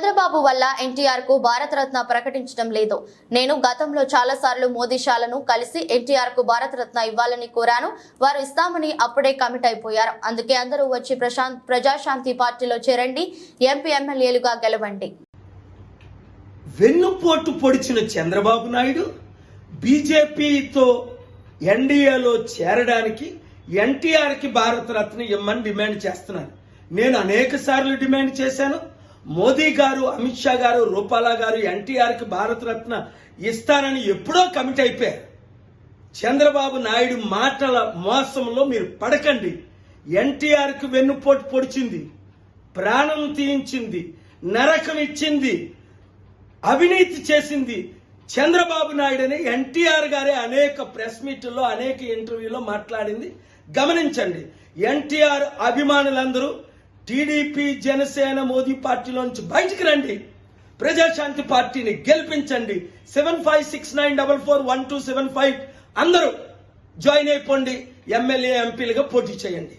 చంద్రబాబు వల్ల ఎన్టీఆర్కు భారతరత్న ప్రకటించడం లేదు. నేను గతంలో చాలా సార్లు మోదీ షాలను కలిసి ఎన్టీఆర్కు భారతరత్న ఇవ్వాలని కోరాను. వారు ఇస్తామని అప్పుడే కమిట్ అయిపోయారు. అందుకే అందరూ వచ్చి ప్రశాంత్ ప్రజాశాంతి పార్టీలో చేరండి. ఎంపీ ఎమ్మెల్యేలుగా గెలవండి. వెన్నుపోటు పొడిచిన చంద్రబాబు నాయుడు బీజేపీతో ఎన్డీఏలో చేరడానికి ఎన్టీఆర్కి భారతరత్న ఇమ్మని డిమాండ్ చేస్తున్నారు నేను అనేక సార్లు డిమాండ్ చేశాను. మోదీ గారు అమిత్ షా గారు రూపాలా గారు ఎన్టీఆర్కి భారతరత్న ఇస్తానని ఎప్పుడో కమిట్ అయిపోయారు. చంద్రబాబు నాయుడు మాటల మోసంలో మీరు పడకండి. ఎన్టీఆర్కి వెన్నుపోటు పొడిచింది ప్రాణం తీయించింది నరకం ఇచ్చింది అవినీతి చేసింది చంద్రబాబు నాయుడు అని ఎన్టీఆర్ గారే అనేక ప్రెస్ మీట్లో అనేక ఇంటర్వ్యూలో మాట్లాడింది. గమనించండి ఎన్టీఆర్ అభిమానులందరూ టీడీపీ జనసేన మోదీ పార్టీలోంచి బయటికి రండి. ప్రజాశాంతి పార్టీని గెలిపించండి. Seven five six nine double four one two seven five అందరూ జాయిన్ అయిపోండి. ఎమ్మెల్యే ఎంపీలుగా పోటీ చేయండి.